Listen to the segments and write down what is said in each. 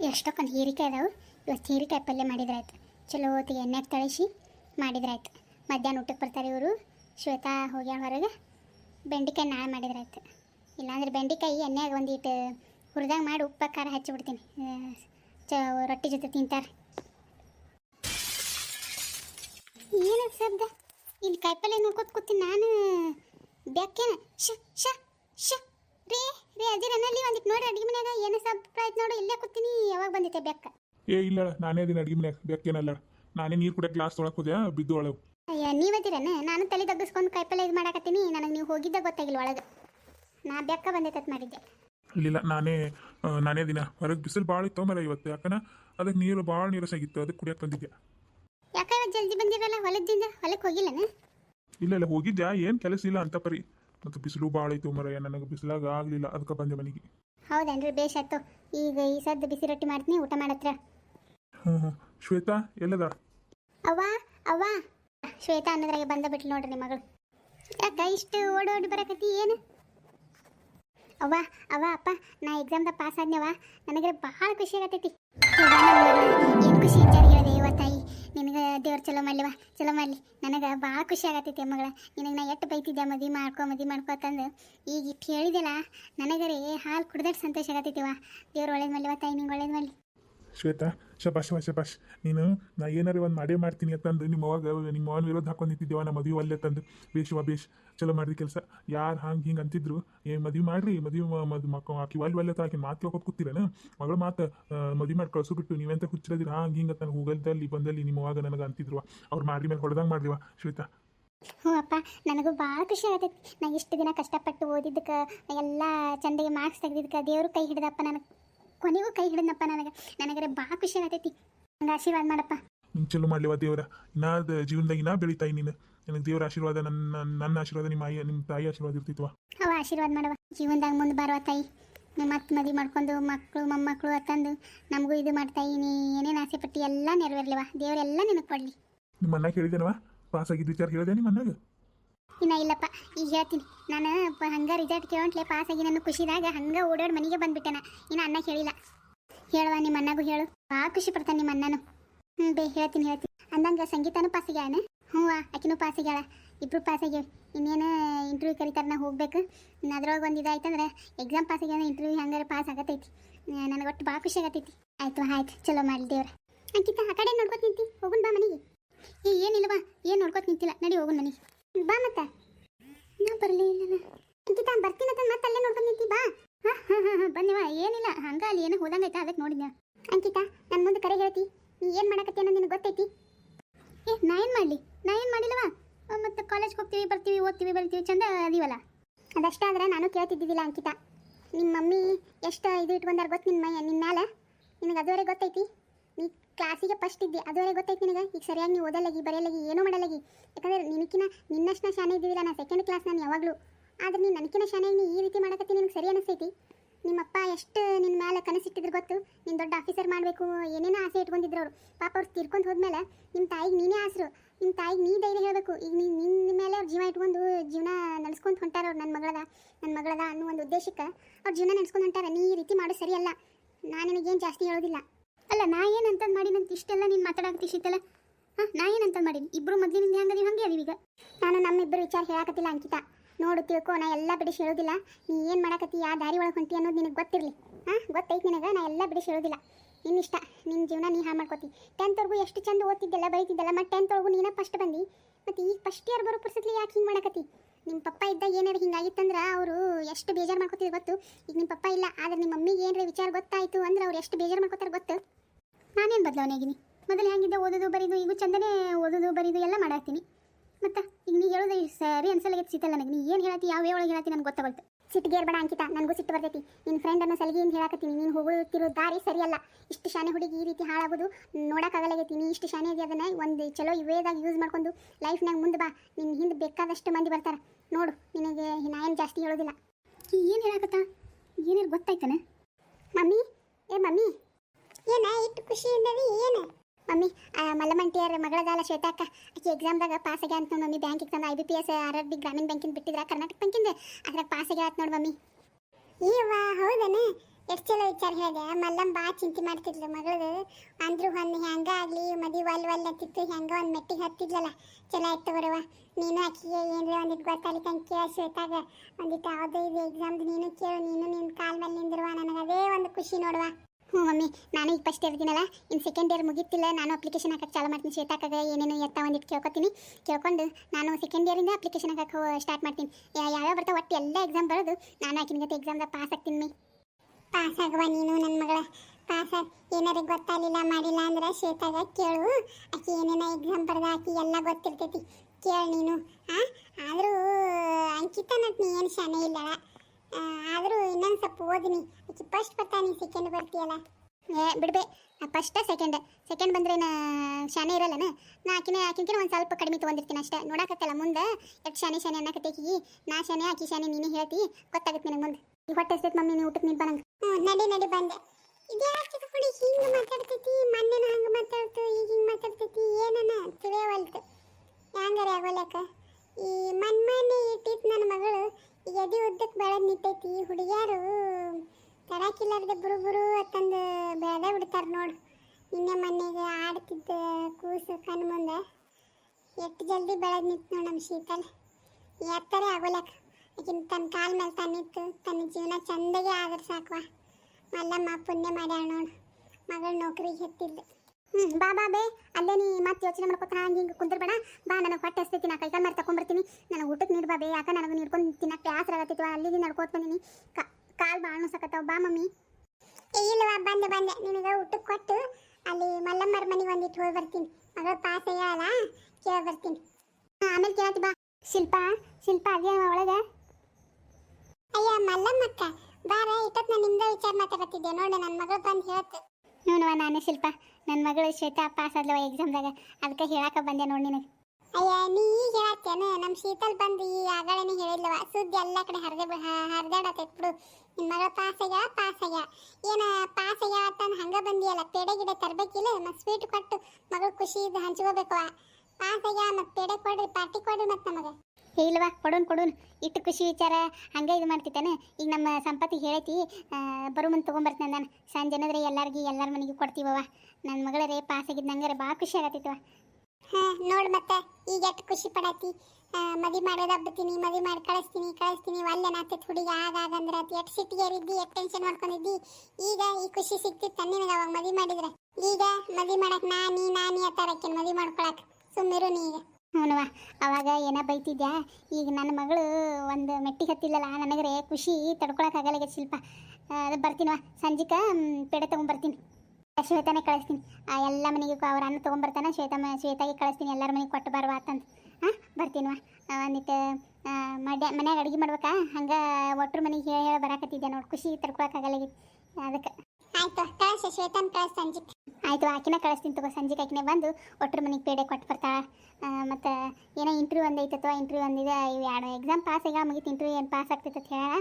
ಎಷ್ಟೊಂದು ಹೀರಿಕಾಯಿ ಅದಾವು. ಇವತ್ತು ಹೀರಿಕಾಯಿ ಪಲ್ಯ ಮಾಡಿದ್ರಾಯ್ತು. ಚಲೋ ಹೊತ್ತಿಗೆ ಎಣ್ಣೆಗೆ ತಳಿಸಿ ಮಾಡಿದ್ರಾಯ್ತು. ಮಧ್ಯಾಹ್ನ ಊಟಕ್ಕೆ ಬರ್ತಾರೆ ಇವರು. ಶ್ವೇತಾ ಹೋಗ್ಯಾಳ ಹೊರಗೆ. ಬೆಂಡೆಕಾಯಿ ನಾಳೆ ಮಾಡಿದ್ರಾಯ್ತು. ಇಲ್ಲಾಂದ್ರೆ ಬೆಂಡೆಕಾಯಿ ಎಣ್ಣೆಗೆ ಒಂದಿಟ್ಟು ಹುರಿದಾಗ ಮಾಡಿ ಉಪ್ಪು, ಖಾರ ಹಚ್ಚಿಬಿಡ್ತೀನಿ ಚ, ರೊಟ್ಟಿ ಜೊತೆ ತಿಂತಾರೆ. ಏನು ಶಬ್ದ. ಇಲ್ಲಿ ಕಾಯಿಪಲ್ಲೆ ನೋಡ್ಕೊತ ಕೂತೀನಿ ನಾನು. ಬೆಕ್ಕೇನ ಶ ಶ ಶ, ರೇ. ರೇ ಅದಿರನಲ್ಲಿ ಒಂದಿಟ್ಟು ನೋಡಿ ಅಡುಗೆ ಮನ್ಯಾಗ ಏನು ಆಯ್ತು ನೋಡು ಇಲ್ಲೇ ಕೂತೀನಿ ಯಾವಾಗ ಬಂದಿತ್ತೆ ಬೆಕ್ಕ. ಏ ಇಲ್ಲ ನಾನೇ ಅದೀನಿ ಅಡ್ಗೆ ಮನ್ಯಾಗ ಬೆಕ್ಕೇನಲ್ಲ ನಾನೇ ನೀರು ಕುಡಿಯೋ ಗ್ಲಾಸ್ ತೊಳಕ್ ಹೋದ್ಯಾ ಬಿದ್ದು ಒಳಗೆ ಅಯ್ಯ ನೀವದಿರನ ನಾನು ತಲೆ ತಗ್ಗಿಸ್ಕೊಂಡು ಕಾಯಿಪಲ್ಲೆ ಇದು ಮಾಡಾಕತ್ತೀನಿ ನನಗೆ ನೀವು ಹೋಗಿದ್ದ ಗೊತ್ತಾಗಿಲ್ಲ ಒಳಗೆ. ನಾ ಬೆಕ್ಕ ಬಂದೈತತ್ ಮಾಡಿದ್ದೆ ಇಲ್ಲಿಲ್ಲ ನಾನೇ ಆ, ನಾನೇ ದಿನ ಹೊರಗೆ ಬಿಸಿಲು ಭಾಳ ಇತ್ತು ಮೇಲೆ ಇವತ್ತು ಯಾಕನ ಅದಕ್ಕೆ ನೀರು ಭಾಳ ನೀರು ಆಗಿತ್ತು ಅದಕ್ಕೆ ಕುಡಿಯಕ್ಕೆ ಬಂದಿದ್ದೆ. ಯಾಕೆ ಇವತ್ತು ಜಲ್ದಿ ಬಂದಿರಲ್ಲ ಹೊಲದಿಂದ ಹೊಲಕ್ಕೆ ಹೋಗಿಲ್ಲನ? ಇಲ್ಲ ಇಲ್ಲ ಹೋಗಿದ್ದೆ ಏನು ಕೆಲಸ ಇಲ್ಲ ಅಂತ ಪರಿ. ಮತ್ತು ಬಿಸಿಲು ಭಾಳ ಇತ್ತು ಮರಯ್ಯ ನನಗೆ ಬಿಸಿಲಾಗ ಆಗಲಿಲ್ಲ ಅದಕ್ಕೆ ಬಂದೆ ಮನೆಗೆ. ಹೌದೇನ್ರಿ ಬೇಷ್ ಆಯ್ತು. ಈಗ ಈ ಸದ್ದು ಬಿಸಿ ರೊಟ್ಟಿ ಮಾಡ್ತೀನಿ ಊಟ ಮಾಡತ್ರ. ಶ್ವೇತಾ ಎಲ್ಲದ? ಅವ್ವ ಅವ್ವ. ಶ್ವೇತಾ ಅನ್ನೋದ್ರಾಗೆ ಬಂದ ಬಿಟ್ಲು ನೋಡ್ರಿ ನಿಮ್ಮ ಮಗಳು. ಯಾಕ ಇಷ್ಟು ಓಡಿ ಓಡಿ ಬರಕತ್ತಿ ಏನು? ಅವ್ವ ಅವ್ವ ಅಪ್ಪ ನಾ ಎಕ್ಸಾಮ್ದಾಗ ಪಾಸ್ ಆದ್ನವ. ನನಗೆ ಬಹಳ ಖುಷಿ ಆಗತೈತಿ. ಏನು ಖುಷಿ ನಿನಗೆ ದೇವ್ರು ಚಲೋ ಮಾಡ್ಲಿವ ಚಲೋ ಮಾಡಲಿ. ನನಗೆ ಭಾಳ ಖುಷಿ ಆಗತ್ತೈತಿ ಮಗಳ ನಿನಗೆ ನಾ ಎಷ್ಟು ಬೈತಿದ್ದೆ ಮದುವೆ ಮಾಡ್ಕೊ ಮದುವೆ ಮಾಡ್ಕೊ ಅಂತಂದು. ಈಗ ಇಟ್ಟು ಹೇಳಿದೆಲ್ಲ ನನಗರೆ ಹಾಲು ಕುಡ್ದಟ್ಟು ಸಂತೋಷ ಆಗತೈತಿವ ದೇವ್ರು ಒಳ್ಳೇದು ಮಾಡ್ಲಿವ ತಾಯಿ ನಿಂಗೆ ಒಳ್ಳೇದು ಮಾಡಲಿ. ಶ್ವೇತಾ ಶಬಾಷ್ ಶಬಾಶ್ ಶಬಾಷ್, ನೀನು, ನಾ ಏನಾರ ಒಂದು ಮಾಡೇ ಮಾಡ್ತೀನಿ ಅಂತಂದು ನಿಮ್ಮ ಅವಾಗ ನಿಮ್ಮ ಅವನ ವಿರೋಧ ಹಾಕೊಂಡು ನಿಂತಿದ್ದೇವ, ನಾ ಮದುವೆ ಅಲ್ಲೇ ತಂದು ಬೇಷುವ ಬೇಷ್, ಚಲೋ ಮಾಡಿದ ಕೆಲಸ. ಯಾರು ಹಂಗೆ ಹಿಂಗೆ ಅಂತಿದ್ರು, ಏ, ಮದುವೆ ಮಾಡ್ರಿ, ಮದುವೆ ಮದು ಮಕ್ಕ ಆಕಿ ಒಲ್ಲೆ ಒಲ್ಲೆ ಆಕಿ ಮಾತು ಕೇಳ್ಕೊತ ಕೂತಿರೇನ? ಮಗಳು ಮಾತು ಮದುವೆ ಮಾಡಿ ಕಳ್ಸು ಬಿಟ್ಟು, ನೀವೆಂತ ಹುಚ್ಚಿರದಿರ, ಹಂಗೆ ಹಿಂಗೆ ನನಗೆ ಹೋಗಲ್ದಲ್ಲಿ ಬಂದಲ್ಲಿ ನಿಮ್ಮ ಅವಾಗ ನನಗೆ ಅಂತಿದ್ರು ಅವ್ರು ಮಾಡ್ರಿ ಮೇಲೆ ಹೊಡೆದಂಗೆ ಮಾಡ್ದಿವ ಶ್ವೇತಾ. ಹ್ಞೂ ಅಪ್ಪ, ನನಗೂ ಭಾಳ ಖುಷಿ ಆಗತೈತಿ ನಾ ಇಷ್ಟು ದಿನ ಕಷ್ಟಪಟ್ಟು ಓದಿದ್ದಕ್ಕೆ ಎಲ್ಲ ಚಂದಗೆ ಮಾರ್ಕ್ಸ್ ತೆಗೆದಿದ್ದಕ್ಕೆ, ದೇವರು ಕೈ ಹಿಡ್ದಪ್ಪ ನನಗೆ. ಕೊನೆಗೂ ಕೈ ಹಿಡಿದಪ್ಪ ನನಗೆ. ನನಗರೆ ಭಾಳ ಖುಷಿ ಆಗತೈತಿ. ನಂಗೆ ಆಶೀರ್ವಾದ ಮಾಡಪ್ಪ. ನೀನು ಚಲೋ ಮಾಡ್ಲಿವ ದೇವರ. ನಾ ಜೀವನದಾಗ ನಾ ಬೆಳಿತಾಯಿ ನೀನು ನನಗೆ ದೇವರ ಆಶೀರ್ವಾದ ನನ್ನ ನನ್ನ ಆಶೀರ್ವಾದ ನಿಮ್ಮ ಆಯಿ ನಿಮ್ಮ ತಾಯಿ ಆಶೀರ್ವಾದ ಇರ್ತಿತ್ವ? ಅವ ಆಶೀರ್ವಾದ ಮಾಡವ. ಜೀವನದಾಗ ಮುಂದೆ ಬರುವ ತಾಯಿ. ಮತ್ತೆ ಮದುವೆ ಮಾಡ್ಕೊಂಡು ಮಕ್ಕಳು ಮೊಮ್ಮಕ್ಕಳು ಅತ್ತಂದು ನಮಗೂ ಇದು ಮಾಡ್ತಾಯಿ ನೀ ಏನೇನು ಆಸೆ ಪಟ್ಟು ಎಲ್ಲ ನೆರವೇರ್ಲಿವ. ದೇವರೆಲ್ಲ ನಿನಗೆ ಕೊಡಲಿ. ನಿಮ್ಮ ಅಣ್ಣ ಕೇಳಿದೇನವ ಪಾಸ್ ಆಗಿದ್ದ ವಿಚಾರ ಹೇಳಿದೆ ನಿಮ್ಮ ಅಣ್ಣಗೆ? ಇನ್ನ ಇಲ್ಲಪ್ಪ, ಈಗ ಹೇಳ್ತೀನಿ. ನಾನು ಹಂಗ ರಿಸಲ್ಟ್ ಕೇಳೋಂಟ್ಲೆ ಪಾಸ್ ಆಗಿ ನನ್ನ ಖುಷಿದಾಗ ಹಂಗ ಓಡಾಡಿ ಮನೆಗೆ ಬಂದ್ಬಿಟ್ಟೆನ. ಇನ್ನು ಅಣ್ಣ ಹೇಳಿಲ್ಲ ಹೇಳುವ, ನಿಮ್ಮ ಅಣ್ಣಗೂ ಹೇಳು. ಭಾಳ ಖುಷಿ ಪಡ್ತಾನೆ ನಿಮ್ಮ ಅಣ್ಣನು. ಹ್ಞೂ ಬೇ, ಹೇಳ್ತೀನಿ ಹೇಳ್ತೀನಿ. ಅಂದಂಗ ಸಂಗೀತನೂ ಪಾಸ್ ಆಗ್ಯಾನ ಹ್ಞೂ ಆಕಿನೂ ಪಾಸ್ ಆಗ್ಯಾಳ ಇಬ್ರು ಪಾಸ್ ಆಗ್ಯಾವ ಇನ್ನೇನು ಇಂಟರ್ವ್ಯೂ ಕರಿತಾರೆ ನಾ ಹೋಗ್ಬೇಕು. ಅದ್ರೊಳಗೆ ಒಂದು ಇದಾಯ್ತಂದ್ರೆ ಎಕ್ಸಾಮ್ ಪಾಸ್ ಆಗ್ಯಾನ ಇಂಟರ್ವ್ಯೂ ಹಂಗಾರೆ ಪಾಸ್ ಆಗತೈತಿ. ನನಗೆ ಒಟ್ಟು ಭಾಳ ಖುಷಿ ಆಗತೈತಿ. ಆಯ್ತು ಆಯ್ತು, ಚಲೋ ಮಾಡಿ ದೇವ್ರ. ಅಂಕಿತ, ಆ ಕಡೆ ನೋಡ್ಕೊತ ನಿಂತಿ. ಹೋಗುನ್ ಬಾ ಮನೆಗೆ. ಏ ಏನಿಲ್ಲವಾ ಏನು ನೋಡ್ಕೊತ ನಿಂತಿಲ್ಲ. ನಡಿ ಹೋಗುನ್ ಮನೆಗೆ. ಬಾ ಮತ್ತ. ನಾ ಬರಲೇ ಇಲ್ಲ ಅಂಕಿತ ಅಂತ ಮತ್ತೆ ಅಲ್ಲೇ ನೋಡ್ಕೊಂಡು ನಿಂತಿ, ಬಾ. ಬನ್ನಿವ ಏನಿಲ್ಲ, ಹಂಗ ಅಲ್ಲಿ ಏನೋ ಹೋದಂಗೈತೆ ಅದಕ್ಕೆ ನೋಡಿದ್ನ. ಅಂಕಿತ ನನ್ನ ಮುಂದೆ ಕರೆ ಹೇಳ್ತಿ. ನೀ ಏನು ಮಾಡಕತ್ತಿ ಅನ್ನೋ ನಿನಗೆ ಗೊತ್ತೈತಿ? ಏ, ನಾ ಏನು ಮಾಡಲಿ? ನಾ ಏನು ಮಾಡಿಲ್ಲವಾ? ಮತ್ತೆ ಕಾಲೇಜ್ಗೆ ಹೋಗ್ತೀವಿ, ಬರ್ತೀವಿ, ಓದ್ತೀವಿ ಬರ್ತೀವಿ ಚಂದ ಅದೀವಲ್ಲ. ಅದಷ್ಟೇ ಆದ್ರೆ ನಾನು ಕೇಳ್ತಿದ್ದಿದ್ದಿಲ್ಲ, ಅಂಕಿತ. ನಿಮ್ಮ ಮಮ್ಮಿ ಎಷ್ಟು ಇದು ಇಟ್ಕೊಂಡಾರ ಗೊತ್ತು ನಿಮ್ಮ ಮೈ ನಿನ್ನ ಮ್ಯಾಲ? ನಿನಗೆ ಅದುವರೆಗೆ ಗೊತ್ತೈತಿ? ನೀ ಕ್ಲಾಸಿಗೆ ಫಸ್ಟ್ ಇದ್ದಿ. ಅದುವರೆಗೆ ಗೊತ್ತಾಯ್ತು ನಿನಗೆ? ಈಗ ಸರಿಯಾಗಿ ನೀವು ಓದಲಾಗಿ ಬರೆಯಲಾಗಿ ಏನೂ ಮಾಡಲಾಗಿ ಯಾಕಂದ್ರೆ ನಿನಕಿನ ನಿನ್ನಷ್ಟು ಶಾನೆ ಇದ್ದಿದ್ದಿಲ್ಲ ನಾ ಸೆಕೆಂಡ್ ಕ್ಲಾಸ್ ನಾನು ಯಾವಾಗಲೂ. ಆದ್ರೆ ನೀನು ನನಕಿನ ಶಾನೆಯಾಗಿ ನೀ ಈ ರೀತಿ ಮಾಡಕತ್ತಿ ನಿನಗೆ ಸರಿ ಅನಿಸ್ತೈತಿ. ನಿಮ್ಮಪ್ಪ ಎಷ್ಟು ನಿನ್ನ ಮೇಲೆ ಕನಸಿಟ್ಟಿದ್ರು ಗೊತ್ತು? ನೀನು ದೊಡ್ಡ ಆಫೀಸರ್ ಮಾಡಬೇಕು, ಏನೇನೋ ಆಸೆ ಇಟ್ಕೊಂಡಿದ್ರು ಅವರು. ಪಾಪ ಅವ್ರು ತೀರ್ಕೊಂಡು ಹೋದ್ಮೇಲೆ ನಿಮ್ಮ ತಾಯಿಗೆ ನೀನೇ ಆಸರು. ನಿಮ್ಮ ತಾಯಿಗೆ ನೀ ಧೈರ್ಯ ಹೇಳಬೇಕು. ಈಗ ನೀ ನಿನ್ನ ಮೇಲೆ ಅವ್ರು ಜೀವ ಇಟ್ಕೊಂಡು ಜೀವನ ನಡೆಸ್ಕೊಂತ ಹೊಂಟಾರ ಅವ್ರು ನನ್ನ ಮಗಳದ ನನ್ನ ಮಗಳದ ಅನ್ನೋ ಒಂದು ಉದ್ದೇಶಕ್ಕೆ ಅವ್ರು ಜೀವನ ನಡೆಸ್ಕೊಂಡು ಹೊಂಟಾರ. ನೀ ಈ ರೀತಿ ಮಾಡೋ ಸರಿಯಲ್ಲ ನಾನು ನಿನಗೇನು ಜಾಸ್ತಿ ಹೇಳೋದಿಲ್ಲ. ಅಲ್ಲ, ನಾ ಏನಂತಂದು ಮಾಡಿನಂತ ಇಷ್ಟೆಲ್ಲ ನೀನು ಮಾತಾಡಕತ್ತಿ ಹಾಂ, ನಾ ಏನಂತ ಮಾಡೀನಿ? ಇಬ್ರು ಮೊದಲಿನಿಂದ ಹೆಂಗದೀವಿ, ಹಂಗೆ ಅದೀವಿ ಈಗ. ನಾನು ನಮ್ಮಿಬ್ಬರು ವಿಚಾರ ಹೇಳಕತ್ತಿಲ್ಲ, ಅಂಕಿತ. ನೋಡು, ತಿಳ್ಕೋ, ನಾ ಎಲ್ಲ ಬಿಡಿಸಿ ಹೇಳೋದಿಲ್ಲ ನೀ ಏನು ಮಾಡಕತ್ತಿ ಯಾವ ದಾರಿ ಒಳಗೆ ಹೊಂಟಿ ಅನ್ನೋದು ನಿನಗೆ ಗೊತ್ತಿರಲಿ. ಹಾಂ, ಗೊತ್ತೈತಿ ನಿನಗೆ, ನಾ ಎಲ್ಲ ಬಿಡಿಸಿ ಹೇಳೋದಿಲ್ಲ ನಿನ್ನಿಷ್ಟ ನಿನ್ನ ಜೀವನ ನೀ ಹಾ ಮಾಡ್ಕೋತಿ. ಟೆಂತ್ವರೆಗೂ ಎಷ್ಟು ಚಂದ ಓದ್ತಿದ್ದೆಲ್ಲ, ಬರೀತಿದ್ದೆಲ್ಲ, ಮತ್ತು ಟೆಂತ್ವರೆಗೂ ನೀನ ಫಸ್ಟ್ ಬಂದು. ಮತ್ತು ಈಗ ಫಸ್ಟ್ ಇಯರ್ ಬರೋ ಪುರ್ಸತ್ಲಿ ಯಾಕೆ ಹಿಂಗೆ ಮಾಡಕತ್ತಿ? ನಿಮ್ಮ ಪಪ್ಪ ಇದ್ದಾಗ ಏನಾದ್ರು ಹಿಂಗಾಗಿತ್ತಂದ್ರೆ ಅವರು ಎಷ್ಟು ಬೇಜಾರು ಮಾಡ್ಕೋತಿದ್ರು ಗೊತ್ತು. ಈಗ ನಿಮ್ಮ ಪಪ್ಪ ಇಲ್ಲ, ಆದ್ರೆ ನಿಮ್ಮ ಮಮ್ಮಿಗೆ ಏನಾರ ವಿಚಾರ ಗೊತ್ತಾಯಿತು ಅಂದ್ರೆ ಅವ್ರು ಎಷ್ಟು ಬೇಜಾರು ಮಾಡ್ಕೋತಾರೆ ಗೊತ್ತು. ನಾನೇನು ಬದಲಾವಣೆಯಾಗಿನಿ ಮೊದಲು ಹೇಗಿದ್ದೆ ಓದೋದು ಬರೀದು, ಈಗ ಚಂದನೇ ಓದೋದು ಬರೀದು ಎಲ್ಲ ಮಾಡಾಕ್ತೀನಿ. ಮತ್ತು ಈಗ ನೀ ಹೇಳೋದು ಸರಿ ಅನ್ಸಲಾಗೈತೆ ಸೀತಲ್ಲ ನನಗೆ, ನೀ ಏನು ಹೇಳತ್ತಿ ಯಾವ ಒಳಗೆ ಹೇಳತ್ತಿ ನನಗೆ ಗೊತ್ತಾಗುತ್ತೆ ಸಿಟ್ಟಿಗೆ ಬಡ ಅಂಕಿತ, ನನಗೂ ಸಿಟ್ಟು ಬರ್ತೈತಿ. ನಿನ್ನ ಫ್ರೆಂಡ್ ಅನ್ನೋ ಸಲಿಗೆಯಿಂದ ಹೇಳಕತ್ತೀನಿ? ನೀನು ಹೋಗುತ್ತಿರೋ ದಾರಿ ಸರಿಯಲ್ಲ. ಇಷ್ಟು ಶಾನೆ ಹುಡುಗಿ ಈ ರೀತಿ ಹಾಳಾಗೋದು ನೋಡೋಕ್ಕಾಗಲಾಗೈತಿ. ನೀ ಇಷ್ಟು ಶಾನೆ ಇದೆಯಾ ಅದನ್ನ? ಒಂದು ಚಲೋ ಇವೇದಾಗ ಯೂಸ್ ಮಾಡ್ಕೊಂಡು ಲೈಫ್ನಾಗ ಮುಂದೆ ಬಾ. ನಿನ್ನ ಹಿಂದೆ ಬೇಕಾದಷ್ಟು ಮಂದಿ ಬರ್ತಾರೆ. ನೋಡು, ನಿನಗೆ ನಾ ಏನು ಜಾಸ್ತಿ ಹೇಳೋದಿಲ್ಲ. ಏನು ಹೇಳಕತ್ತ? ಏನೇನು ಗೊತ್ತಾಯ್ತಾನೆ? ಮಮ್ಮಿ? ಏ ಮಮ್ಮಿ? ಏನ ಇಟ್ಟು ಖುಷಿಯಿಂದ ಏನು? ಮಮ್ಮಿ ಮಲ್ಲಮಂಟಿಯರ್ ಮಗಳದಾಲ ಶ್ವೇತಾಕ ಆಕೆ ಎಕ್ಸಾಮ್ದಾಗ ಪಾಸ್ ಆಗ್ಯಾ ಅಂತ ನೋಡಿ mummy. Bank exam I B P S R R B ಗ್ರಾಮೀಣ ಬ್ಯಾಂಕಿಂದ ಬಿಟ್ಟಿದ್ರ ಕರ್ನಾಟಕ ಬ್ಯಾಂಕಿಂದ ಅದ್ರಾಗ ಪಾಸ್ ಆಗ್ಯಾ ಅಂತ ನೋಡಿ ಮಮ್ಮಿ. ಏವ್ವ ಹೌದನ? ಎಷ್ಟು ಚಲೋ ವಿಚಾರ ಹೇಳಿದೆ. ಮಲ್ಲಮ್ಮ ಭಾಳ ಚಿಂತೆ ಮಾಡ್ತಿದ್ಲು ಮಗಳದು. ಅಂದ್ರು ಒಂದು ಹೆಂಗ ಆಗಲಿ ಮದಿ ಒಲ್ ಒಲ್ ಹತ್ತಿತ್ತು ಹೆಂಗ ಒಂದು ಮೆಟ್ಟಿಗೆ ಹತ್ತಿದ್ಲಲ್ಲ ಚಲೋ ಆಯ್ತು ಬರುವ ನೀನು ಆಕಿಗೆ ಏನ್ರ ಒಂದಿಟ್ಟು ಗೊತ್ತಾಗ್ಲಿಕ್ಕೆ ಕೇಳ ಶ್ವೇತಾಗ? ಒಂದಿಟ್ಟು ಯಾವುದೋ ಇದು ಎಕ್ಸಾಮ್ದು ನೀನು ಕೇಳು, ನೀನು ನಿನ್ನ ಕಾಲ್ ಮೇಲೆ ನಿಂದಿರುವ ನನಗೆ ಅದೇ ಒಂದು ಖುಷಿ ನೋಡುವ ಹ್ಞೂ ಮಮ್ಮಿ, ನಾನು ಈಗ ಫಸ್ಟ್ ಇರ್ತೀನಲ್ಲ ಇನ್ನು ಸೆಕೆಂಡ್ ಇಯರ್ ಮುಗಿತಿಲ್ಲ, ನಾನು ಅಪ್ಲಿಕೇಶನ್ ಹಾಕಕ್ಕೆ ಚಾಲು ಮಾಡ್ತೀನಿ, ಶ್ವೇತಾಕಾಗ ಏನೇನು ಎತ್ತ ಒಂದಿಟ್ಟು ಕೇಳ್ಕೊತೀನಿ. ಕೇಳ್ಕೊಂಡು ನಾನು ಸೆಕೆಂಡ್ ಇಯರಿಂದ ಅಪ್ಲಿಕೇಶನ್ ಹಾಕಕ್ಕೆ ಸ್ಟಾರ್ಟ್ ಮಾಡ್ತೀನಿ. ಯಾವ್ಯಾವ ಬರ್ತಾವೆ ಒಟ್ಟು ಎಲ್ಲ ಎಕ್ಸಾಮ್ ಬರೋದು ನಾನು ಆಕಿನ ಜೊತೆ ಎಕ್ಸಾಮ್ದಾಗ ಪಾಸ್ ಆಗ್ತೀನಿ ಮಮ್ಮಿ. ಪಾಸ್ ಆಗುವ ನೀನು ನನ್ನ ಮಗಳ. ಪಾಸ್ ಆಗಿ ಏನಾರ ಗೊತ್ತಾಗಲಿಲ್ಲ, ಮಾಡಿಲ್ಲ ಅಂದ್ರೆ ಶ್ವೇತಾಗ ಕೇಳು. ಆಕಿ ಏನೇನೋ ಎಕ್ಸಾಮ್ ಬರ್ದ, ಆಕಿ ಎಲ್ಲ ಗೊತ್ತಿರ್ತೈತಿ. ಕೇಳು ನೀನು. ಆದರೂ ಅಂಕಿತ ನೀ ಏನು ಶಾನೆ ಇಲ್ಲ ಆದರೂ ಇನ್ನೊಂದು ಸ್ವಲ್ಪ ಓದಿನಿ ಆಕಿ ಫಸ್ಟ್ ಬರ್ತಾ ನೀ ಸೆಕೆಂಡ್ ಬರ್ತೀಯಲ್ಲ? ಏ, ಬಿಡ್ಬೆ. ಫಸ್ಟ್ ಸೆಕೆಂಡ್ ಸೆಕೆಂಡ್ ಬಂದ್ರೇನ ಶಾನೆ ಇರಲ್ಲನ? ನಾ ಆಕಿನ ಆಕಿನ್ಕಿನ ಒಂದು ಸ್ವಲ್ಪ ಕಡಿಮೆ ತೊಗೊಂಡಿರ್ತೀನಿ ಅಷ್ಟೇ. ನೋಡಕತ್ತಲ್ಲ ಮುಂದೆ? ಎಷ್ಟು ಶಾನೆ ಶಾನೆ ಅನ್ನಕತ್ತೇಕಿ ನಾ ಶಾನೆ, ಆಕಿ ಶಾನೆ, ನೀನೇ ಹೇಳ್ತಿ. ಗೊತ್ತಾಗುತ್ತೆ ನಿನಗೆ ಮುಂದೆ. ಈ ಹೊಟ್ಟೆ ಎಸ್ತೈತೆ ಮಮ್ಮಿ, ನೀವು ಊಟಕ್ಕೆ ನಿಂತು ಬರಂಗ ಹ್ಞೂ ನಡಿ ನಡಿ, ಬಂದೆ. ಇದ್ಯಾಕೆ ಹುಡಿ ಹಿಂಗೆ ಮಾತಾಡ್ತೈತಿ? ಮೊನ್ನೆನ ಹಂಗೆ ಮಾತಾಡ್ತು? ಈಗ ಹಿಂಗೆ ಮಾತಾಡ್ತೈತಿ? ಏನನ? ತಿಳಿಯವಲ್ತು ಹ್ಯಾಂಗಾರೆ ಆಗೋಲ್ಯಾಕ? ಈ ಬೆಳೆದು ನಿಂತೈತಿ ಹುಡುಗಿಯರು. ತಡಕಿಲ್ಲಾರ್ದೆ ಬುರು ಬುರು ಅಂತಂದು ಬೆಳೆದೇ ಬಿಡ್ತಾರೆ ನೋಡು. ನಿನ್ನೆ ಮನೆಗೆ ಆಡ್ತಿದ್ದ ಕೂಸು ಕಣ್ಣು ಮುಂದೆ. ಎಷ್ಟು ಜಲ್ದಿ ಬೆಳೆದು ನಿಂತು ನೋಡು ನಮ್ಮ ಶೀತಲ್. ಎತ್ತರೆ ಆಗೋಲ್ಯಾಕ. ಆಕಿನ ತನ್ನ ಕಾಲ ಮೇಲೆ ತನ್ನಿತ್ತು. ತನ್ನ ಜೀವನ ಚಂದಗೆ ಆದ್ರೆ ಸಾಕುವ ಮಲ್ಲಮ್ಮ ಪುಣ್ಯ ಮಾಡ್ಯಾಳ ನೋಡು. ಮಗಳು ನೌಕರಿಗೆ ಹೆತ್ತಿದ್ಲು ಬಾ ಬಾ, ಬೇ. ಅಲ್ಲೇ ನೀ ಮತ್ತೆ ಯೋಚನೆ ಮಾಡ್ಕೊತ ಹಂಗೆ ಹಿಂಗೆ ಕುಂದಿರ್ಬೇಡ. ಬಾ, ನನಗೆ ಹೊಟ್ಟೆ ಹಸ್ತೈತಿ ನಾ ಕೈಕಾಲು ಮಾಡಿ ತಗೊಂಡ್ಬರ್ತೀನಿ ನನಗೆ ಊಟಕ್ಕೆ ನೀಡು ಬಾ, ಬೇ. ಯಾಕೆ ನನಗೆ ನೀಡ್ಕೊಂಡು ತಿನ್ನಕ್ಕೆ ಬ್ಯಾಸರ ಆಗತ್ತೈತಿ ಅಲ್ಲಿಗೆ ನಡ್ಕೋತ ಬಂದೀನಿ. ಕಾಲು ಭಾಳ ಸಕತ್ತವ ಬಾ, ಮಮ್ಮಿ. ಇಲ್ಲ ಬಂದೆ ಬಂದೆ. ನಿನಗೆ ಊಟಕ್ಕೆ ಕೊಟ್ಟು ಅಲ್ಲಿ ಮಲ್ಲಮ್ಮರ ಮನೆಗೆ ಒಂದಿಟ್ಟು ಹೋಗಿ ಬರ್ತೀನಿ. ಮಗಳು ಪಾಸ್ ಅಲ್ಲ, ಕೇಳಿ ಬರ್ತೀನಿ. ಆಮೇಲೆ ಕೇಳ್ತಿ, ಬಾ. ಶಿಲ್ಪ ಶಿಲ್ಪ, ಅದೇ ಒಳಗೆ. ಅಯ್ಯ, ಮಲ್ಲಮ್ಮಕ್ಕ, ಬಾರ ಇಟ್ಟತ್ ನಾನು ನಿಮ್ದ ವಿಚಾರ ಮಾತಾಡತ್ತಿದ್ದೆ ನೋಡಿ ನನ್ನ ಮಗಳು ಬಂದು ಹೇಳ್ತು. ನೋಡುವ ನಾನೇ ಶಿಲ್ಪ. ನನ್ನ ಮಗಳು ಶ್ವೇತಾ ಪಾಸ್ ಆದ್ಲವ ಎಕ್ಸಾಮ್ದಾಗ ಅದಕ್ಕೆ ಹೇಳಕ್ಕೆ ಬಂದೆ ನೋಡಿ ನಿನಗೆ. ಅಯ್ಯ, ನೀ ಈಗ ಹೇಳ್ತೇನೆ ನಮ್ಮ ಶೀತಲ್ ಬಂದು ಈ ಆಗಳೇನೆ ಹೇಳಿಲ್ಲವ ಸುದ್ದಿ ಎಲ್ಲ ಕಡೆ ಹರಿದೆ ಹರಿದಾಡತೈತ್ ಬಿಡು. ನಿನ್ನ ಮಗಳ ಪಾಸ್ ಆಗ್ಯಾಳ ಪಾಸ್ ಆಗ್ಯಾಳ ಏನು ಪಾಸ್ ಆಗ್ಯಾಳ ಅಂತ ಹಂಗ ಬಂದಿಯಲ್ಲ? ಪೇಡೆ ಗಿಡ ತರಬೇಕಿಲ್ಲ? ಮತ್ತು ಸ್ವೀಟ್ ಕೊಟ್ಟು ಮಗಳು ಖುಷಿ ಇದ್ದು ಹಂಚ್ಕೋಬೇಕವ ಪಾಸ್ ಆಗ್ಯಾಳ ಮತ್ತು ಪೇಡೆ ಕೊಡ್ರಿ ಪಾರ್ಟಿ ಕೊಡ್ರಿ ಮತ್ತು ನಮಗೆ. ಇಲ್ವಾ ಕೊಡೋನ್ ಕೊಡೋನ್. ಇಟ್ಟು ಖುಷಿ ವಿಚಾರ, ಹಂಗೆ ಇದು ಮಾಡ್ತಿದ್ದಾನೆ. ಈಗ ನಮ್ಮ ಸಂಪತ್ತಿಗೆ ಹೇಳೈತಿ ಬರು ಮುಂದೆ ತೊಗೊಂಬರ್ತೀನಿ ನಾನು ಸಂಜೆನಾದ್ರೆ ಎಲ್ಲರಿಗೂ, ಎಲ್ಲರ ಮನೆಗೆ ಕೊಡ್ತೀವವ ನನ್ನ ಮಗಳರೇ ಪಾಸ್ ಆಗಿದ್ದು ನಂಗಾರೆ ಭಾಳ ಖುಷಿ ಆಗತ್ತಿತ್ತು ಹಾಂ, ನೋಡು ಮತ್ತೆ, ಈಗ ಎಷ್ಟು ಖುಷಿ ಪಡತಿ? ಮದಿ ಮಾಡೋದು ಹಬ್ಬತೀನಿ ಮದಿ ಮಾಡಿ ಕಳಿಸ್ತೀನಿ ಕಳಿಸ್ತೀನಿ. ಒಲ್ಲೆ ನಾತೈತಿ ಹುಡುಗಿ ಆಗ ಆಗಂದ್ರೆ ಅದು ಎಷ್ಟು ಸಿಟ್ಟಿಗೇರಿದ್ದಿ, ಎಷ್ಟು ಟೆನ್ಷನ್ ಮಾಡ್ಕೊಂಡಿದ್ದಿ? ಈಗ ಈ ಖುಷಿ ಸಿಕ್ತಿತ್ತು ನಿನಗೆ ಅವಾಗ ಮದಿ ಮಾಡಿದ್ರೆ. ಈಗ ಮದಿ ಮಾಡಕ್ಕೆ ನಾ, ನೀ ನಾ, ನೀ ಮದಿ ಮಾಡ್ಕೊಳಕ್ಕೆ ಸುಮ್ಮಿರು ನೀ ಈಗ. ಹ್ಞೂನವ ಅವಾಗ ಏನ ಬೈತಿದ್ಯಾ? ಈಗ ನನ್ನ ಮಗಳು ಒಂದು ಮೆಟ್ಟಿಗೆ ಹತ್ತಿಲ್ಲಲ್ಲ ನನಗರೆ ಖುಷಿ ತಡ್ಕೊಳಕ್ಕಾಗಲ್ಲ ಶಿಲ್ಪ. ಅದು ಬರ್ತೀನವ ಸಂಜಿಕ ಪೇಡೆ ತೊಗೊಂಬರ್ತೀನಿ ಶ್ವೇತಾನೆ ಕಳಿಸ್ತೀನಿ. ಆ, ಎಲ್ಲ ಮನೆಗೆ ಅವ್ರ ಅನ್ನ ತೊಗೊಂಬರ್ತಾನೆ ಶ್ವೇತ ಶ್ವೇತಾಗೆ ಕಳಿಸ್ತೀನಿ ಎಲ್ಲರ ಮನೆಗೆ ಕೊಟ್ಟು ಬರುವ ಅಂತಂದು. ಹಾಂ ಬರ್ತೀನವ ಒಂದಿಟ್ಟು ಮಡ್ಯ ಮನ್ಯಾಗ ಅಡುಗೆ ಮಾಡ್ಬೇಕಾ? ಹಂಗೆ ಒಟ್ರ ಮನೆಗೆ ಹೇಳಿ ಹೇಳಿ ಬರಾಕತ್ತಿದ್ದೆ ನೋಡಿ ಖುಷಿ ತಡ್ಕೊಳಕ್ಕಾಗಲ್ಲ ಅದಕ್ಕೆ. ಆಯ್ತು ಕಳಿಸ ಶ್ವೇತನ್ ಕಳಿಸ್ ಸಂಜಿಕ್. ಆಯ್ತು ಆಕಿನ ಕಳಿಸ್ತೀನಿ ತಗೋ ಸಂಜೆಗೆ ಆಕಿನೇ ಬಂದು ಒಟ್ಟರ ಮನೆಗೆ ಪೇಡೆ ಕೊಟ್ಟು ಬರ್ತಾಳೆ. ಮತ್ತು ಏನೋ ಇಂಟರ್ವ್ಯೂ ಒಂದು ಅಥವಾ ಇಂಟರ್ವ್ಯೂ ಒಂದಿದೆ. ಇವು ಎರಡು ಎಕ್ಸಾಮ್ ಪಾಸ್ ಈಗ ಮುಗಿತು ಇಂಟರ್ವ್ಯೂ ಏನು ಪಾಸ್ ಆಗ್ತೈತೆ ಅಂತ ಹೇಳ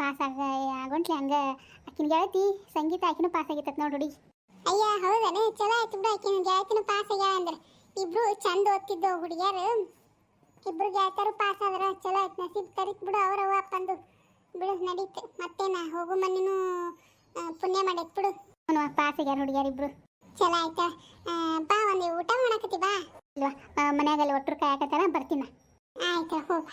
ಪಾಸ್ ಆಗ ಆಗೋಂಟ್ಲಿ ಹಂಗೆ ಆಕಿನ ಗೆಳತಿ ಸಂಗೀತ ಆಕಿನೂ ಪಾಸ್ ಆಗಿತ್ತತ್ ನೋಡಿ ಹುಡುಗಿ. ಅಯ್ಯ ಹೌದನೇ? ಚಲೋ ಆಯ್ತು ಬಿಡು ಆಕಿನ ಗೆಳತಿನೂ ಪಾಸ್ ಆಗ್ಯಾಳ ಅಂದ್ರೆ. ಇಬ್ರು ಚಂದ ಓದ್ತಿದ್ದವು ಹುಡುಗಿಯರು. ಇಬ್ರು ಗೆಳತಿಯರು ಪಾಸ್ ಆದ್ರೆ ಚಲೋ ಆಯ್ತು. ನಸೀಬ್ ತರಿತ್ ಬಿಡು ಅವ್ರವ್ವ ಅಪ್ಪಂದು ಬಿಡು ನಡೀತು. ಮತ್ತೇನ? ಹೋಗು ಮನೆನೂ ಪುಣ್ಯ ಮಾಡೈತ್ ಬಿಡು. ಅವನು ಪಾಸಿಗೆ ಹುಡುಗಿಯರಿಬ್ರು ಚಲೋ ಆಯ್ತಾ? ಬಾ ಒಂದು ಊಟ ಮಾಡಕತ್ತಿ, ಬಾ. ಇಲ್ವಾ? ಮನ್ಯಾಗಲ್ಲಿ ಒಟ್ಟರು ಕಾಯಕತ್ತಾರ, ಬರ್ತೀನ ಆಯ್ತಾ, ಹೋಗ